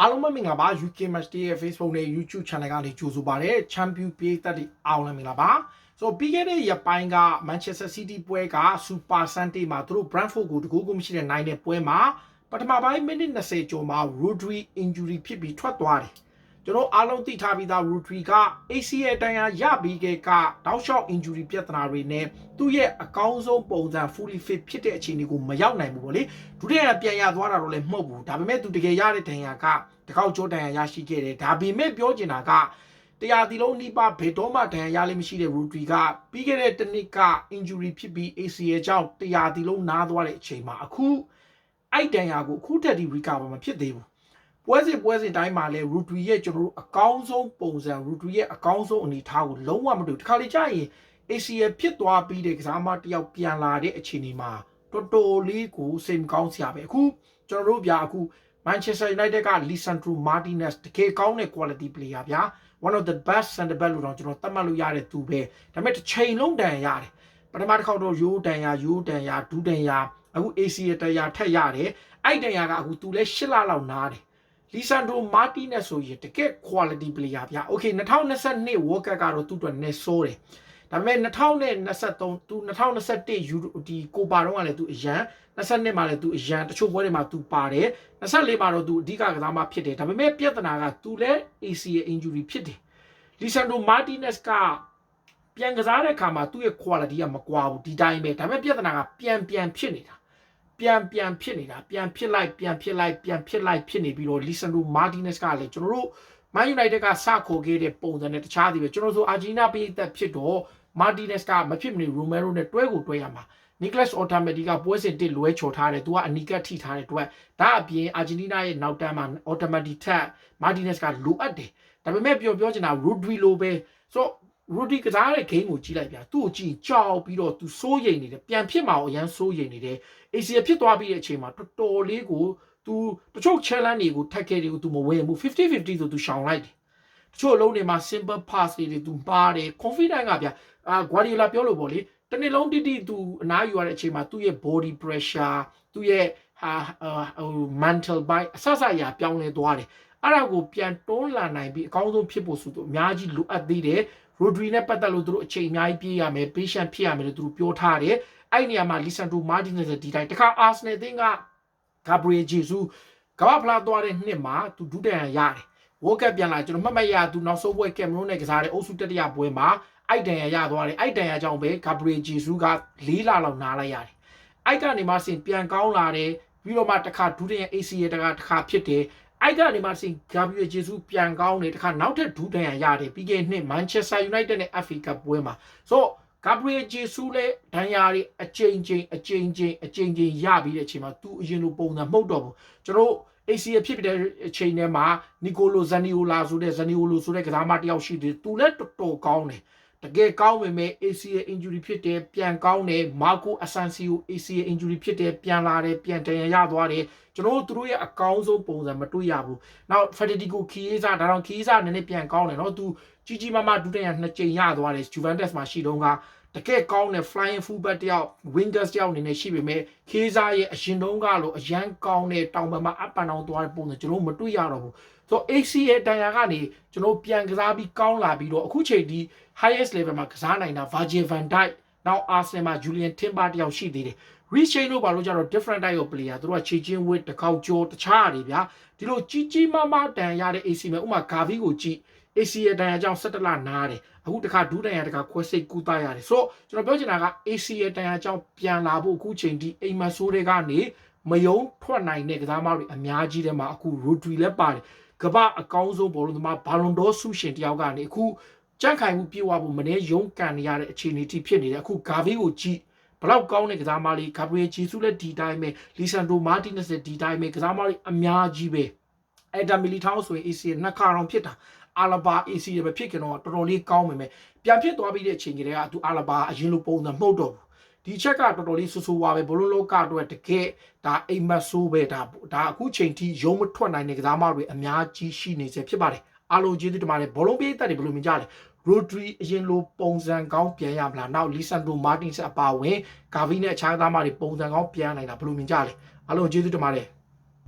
အားလုံးပဲမင်္ဂလာပါ UK Match Day ရဲ့ Facebook နဲ့ YouTube Channel ကနေကြိုဆိုပါရစေ Champion ပြည်သက်တွေအားလုံးမင်္ဂလာပါဆိုတော့ပြီးခဲ့တဲ့ရက်ပိုင်းက Manchester City ပွဲက Super Sunday မှာသူတို့ Brentford ကိုတကူကူမရှိတဲ့နိုင်တဲ့ပွဲမှာပထမပိုင်းမိနစ်20ကျော်မှာ Rodri injury ဖြစ်ပြီးထွက်သွားတယ် ကျွန်တော်အားလုံးသိထားပြီးသား Rodri က ACL တန်ရာရပြီးခဲ့ကတောက်လျှောက် injury ပြဿနာတွေနဲ့သူ့ရဲ့အကောင်းဆုံးပုံစံ fully fit ဖြစ်တဲ့အခြေအနေကိုမရောက်နိုင်ဘူးပေါ့လေဒုတိယပြန်ရသွားတာတော့လည်းမဟုတ်ဘူးဒါပေမဲ့သူတကယ်ရတဲ့တန်ရာကတကောက်ကြောတန်ရာရရှိခဲ့တယ်ဒါပေမဲ့ပြောချင်တာကတရားတီလုံးနိပါဘယ်တော့မှတန်ရာရလေးမရှိတဲ့ Rodri ကပြီးခဲ့တဲ့တစ်နှစ်က injury ဖြစ်ပြီး ACL ကြောင့်တရားတီလုံးနားသွားတဲ့အချိန်မှာအခုအဲ့တန်ရာကိုအခုထက်ထိ recover မဖြစ်သေးဘူး ပွဲစဉ်ပွဲစဉ်တိုင်းမှာလဲ Rudri ရဲ့ကျွန်တော်တို့အကောင်းဆုံးပုံစံ Rudri ရဲ့အကောင်းဆုံးအနေအထားကိုလုံးဝမတူတခါလေကြာရင် ACL ဖြစ်သွားပြီးတဲ့ကစားမတစ်ယောက်ပြန်လာတဲ့အခြေအနေမှာတော်တော်လေးကိုစိတ်မကောင်းစရာပဲအခုကျွန်တော်တို့ဗျာအခု Manchester United က Lisandro Martinez တကယ်ကောင်းတဲ့ quality player ဗျာ one of the best center back လို့တော့ကျွန်တော်သတ်မှတ်လို့ရတဲ့သူပဲဒါပေမဲ့တစ်ချိန်လုံးတန်ရတယ်ပထမတစ်ခေါက်တော့ရိုးတန်ရရိုးတန်ရဒူးတန်ရအခု ACL တန်ရထက်ရတယ်အဲ့တန်ရကအခုသူလဲ၈လလောက်နားတယ် လီဆန်ဒရိုမာတီနဲ့ဆိုရင်တကယ် quality player ဗျာ။ Okay 2022 World Cup ကတော့သူ့အတွက်နေဆိုးတယ်။ဒါပေမဲ့2023သူ2021ယူဒီကိုပါတော့ကလည်းသူအရန်22မှာလည်းသူအရန်တချို့ပွဲတွေမှာသူပါတယ်24မှာတော့သူအဓိကကစားမဖြစ်တယ်။ဒါပေမဲ့ပြဿနာကသူလည်း ACL injury ဖြစ်တယ်။လီဆန်ဒရိုမာတီနက်စ်ကပြန်ကစားတဲ့အခါမှာသူ့ရဲ့ quality ကမကွာဘူးဒီတိုင်းပဲ။ဒါပေမဲ့ပြဿနာကပြန်ပြန်ဖြစ်နေတာ။ ပြန်ပြန်ဖြစ်နေတာပြန်ဖြစ်လိုက်ပြန်ဖြစ်လိုက်ပြန်ဖြစ်လိုက်ဖြစ်နေပြီးတော့လီဆန်ဒိုမာတီနက်စ်ကလည်းကျွန်တော်တို့မန်ယူနိုက်တက်ကစခိုခဲ့တဲ့ပုံစံနဲ့တခြားသည်ပဲကျွန်တော်ဆိုအာဂျီနာပေးသက်ဖြစ်တော့မာတီနက်စ်ကမဖြစ်မနေရိုမဲရိုနဲ့တွဲကိုတွဲရမှာနီကလတ်အော်တာမက်တီကပွဲစဉ်တစ်လွဲချော်ထားတယ်သူကအနီကတ်ထိထားတဲ့အတွက်ဒါအပြင်အာဂျင်တီးနားရဲ့နောက်တန်းမှာအော်တာမက်တီထက်မာတီနက်စ်ကလိုအပ်တယ်ဒါပေမဲ့ပြောပြောချင်တာရူဒရီလိုပဲဆိုတော့ ရူဒီကစားတဲ့ game ကိုကြည့်လိုက်ပြန်သူ့ကိုကြည့်ကြောက်ပြီးတော့သူစိုးရိမ်နေတယ်ပြန်ဖြစ်မှာကိုအရန်စိုးရိမ်နေတယ် ACL ဖြစ်သွားပြီးတဲ့အချိန်မှာတော်တော်လေးကိုသူတချို့ challenge တွေကိုထက်ခဲ့တွေကိုသူမဝင်ဘူး50-50ဆိုသူရှောင်လိုက်တယ်တချို့အလုံးတွေမှာ simple pass တွေသူပါတယ် confident ကဗျာအာ Guardiola ပြောလို့ပေါ့လေတနေ့လုံးတိတိသူအနားယူရတဲ့အချိန်မှာသူ့ရဲ့ body pressure သူ့ရဲ့ဟာဟို mental bite အဆအဆရာပြောင်းလဲသွားတယ်အဲ့ဒါကိုပြန်တွန်းလာနိုင်ပြီးအကောင်းဆုံးဖြစ်ဖို့ဆိုသူအများကြီးလိုအပ်သေးတယ် Rodri နဲ့ပတ်သက်လို့သူတို့အချိန်အများကြီးပြေးရမယ် patient ဖြစ်ရမယ်လို့သူတို့ပြောထားတယ်အဲ့ဒီနေရာမှာ Lisandro Martinez ဒီတိုင်းတခါ Arsenal အသင်းက Gabriel Jesus ကမ္ဘာဖလားသွားတဲ့နှစ်မှာသူဒုတိယရတယ်။ World Cup ပြန်လာကျွန်တော်မှတ်မှတ်ရသူနောက်ဆုံးပွဲကင်မရွန်းနဲ့ကစားတဲ့အုပ်စုတတိယပွဲမှာအိုက်တန်ရရသွားတယ်။အိုက်တန်ရကြောင့်ပဲ Gabriel Jesus က၄လလောက်နားလိုက်ရတယ်။အိုက်ကနေမှစင်ပြန်ကောင်းလာတယ်ပြီးတော့မှတစ်ခါဒုတိယ ACA တခါတစ်ခါဖြစ်တယ်။ အိုက်ကနေမှစင် Gabriel Jesus ပြန်ကောင်းတယ်တစ်ခါနောက်ထပ်ဒုတိယရတယ်ပြီးခဲ့နှစ် Manchester United နဲ့ FA Cup ပွဲမှာဆိုတော့ဂါဘရီယယ်ဂျေဆူးလည်းဒဏ်ရာတွေအချိန်ချင်းအချိန်ချင်းအချိန်ချင်းရပြီးတဲ့အချိန်မှာသူအရင်လိုပုံစံမဟုတ်တော့ဘူးကျွန်တော် ACL ဖြစ်ပြီးတဲ့အချိန်ထဲမှာနီကိုလိုဇန်နီယိုလာဆိုတဲ့ဇန်နီယိုလိုဆိုတဲ့ကစားမတစ်ယောက်ရှိတယ်သူလည်းတော်တော်ကောင်းတယ် တကယ်ကောင်းပေမဲ့ ACL injury ဖြစ်တယ်ပြန်ကောင်းတယ်မာကိုအဆန်စီယို ACL injury ဖြစ်တယ်ပြန်လာတယ်ပြန်တန်ရရသွားတယ်ကျွန်တော်တို့သူတို့ရဲ့အကောင်းဆုံးပုံစံမတွေ့ရဘူးနောက် Federico Chiesa ဒါတော့ Chiesa နည်းနည်းပြန်ကောင်းတယ်เนาะသူကြီးကြီးမားမားဒုတိယနှစ်ကြိမ်ရသွားတယ် Juventus မှာရှိတော့က တကယ်ကောင်းတဲ့ flying fullback တယောက် wingers တယောက်အနေနဲ့ရှိပေမဲ့ခေးစားရဲ့အရင်တုန်းကလိုအရန်ကောင်းတဲ့တောင်ပံမှာ up and down သွားတဲ့ပုံစံကျွန်တော်မတွေ့ရတော့ဘူးဆိုတော့ ACL တန်ရာကနေကျွန်တော်ပြန်ကစားပြီးကောင်းလာပြီးတော့အခုချိန်ဒီ highest level မှာကစားနိုင်တာ Virgil van Dijk နောက် Arsenal မှာ Julian Timber တယောက်ရှိသေးတယ် reach chain လို့ဘာလို့ကြတော့ different type of player သူတို့ကခြေချင်းဝစ်တစ်ခေါက်ကြောတခြားတွေဗျာဒီလိုကြီးကြီးမားမားတန်ရတဲ့ AC မှာဥမာဂါဗီကိုကြည့် ACL တန်ရာကြောင့်17လနားတယ်အခုတခါဒူးတန်ရာတခါခွဲစိတ်ကူးသားရတယ်ဆိုတော့ကျွန်တော်ပြောချင်တာက ACL တန်ရာကြောင့်ပြန်လာဖို့အခုချိန်ဒီအိမ်မဆိုးတွေကနေမယုံထွက်နိုင်တဲ့ကစားမတွေအများကြီးထဲမှာအခု Rodri လည်းပါတယ်ကမ္ဘာအကောင်းဆုံးဘောလုံးသမားဘာလွန်ဒေါဆုရှင်တယောက်ကနေအခုကြန့်ခိုင်မှုပြေဝဖို့မနေရုံးကန်နေရတဲ့အခြေအနေတိဖြစ်နေတယ်အခုဂါဗီကိုကြည့်ဘလောက်ကောင်းတဲ့ကစားမလေးဂါဘရီယယ်ဂျီဆူလည်းဒီတိုင်းပဲလီဆန်ဒိုမာတီနက်စ်လည်းဒီတိုင်းပဲကစားမလေးအများကြီးပဲ အဲ့ဒါမီလီထောင်းဆိုရင် AC နှစ်ခါတော့ဖြစ်တာအာလဘာ AC ရပဲဖြစ်ကြတော့တော်တော်လေးကောင်းပေမဲ့ပြန်ဖြစ်သွားပြီးတဲ့အချိန်ကလေးကသူအာလဘာအရင်လိုပုံစံမဟုတ်တော့ဘူးဒီချက်ကတော်တော်လေးဆူဆူဝါပဲဘလုံးလောကအတွက်တကယ်ဒါအိမ်မက်ဆိုးပဲဒါဒါအခုချိန်ထိရုံးမထွက်နိုင်တဲ့ကစားမတွေအများကြီးရှိနေစေဖြစ်ပါတယ်အားလုံးကျေးဇူးတင်ပါတယ်ဘောလုံးပေးသက်တွေဘယ်လိုမြင်ကြလဲ Rodri အရင်လိုပုံစံကောင်းပြန်ရမလားနောက် Lisandro Martinez အပါဝင်ဂါဗီနဲ့အခြားသားမတွေပုံစံကောင်းပြန်နိုင်တာဘယ်လိုမြင်ကြလဲအားလုံးကျေးဇူးတင်ပါတယ်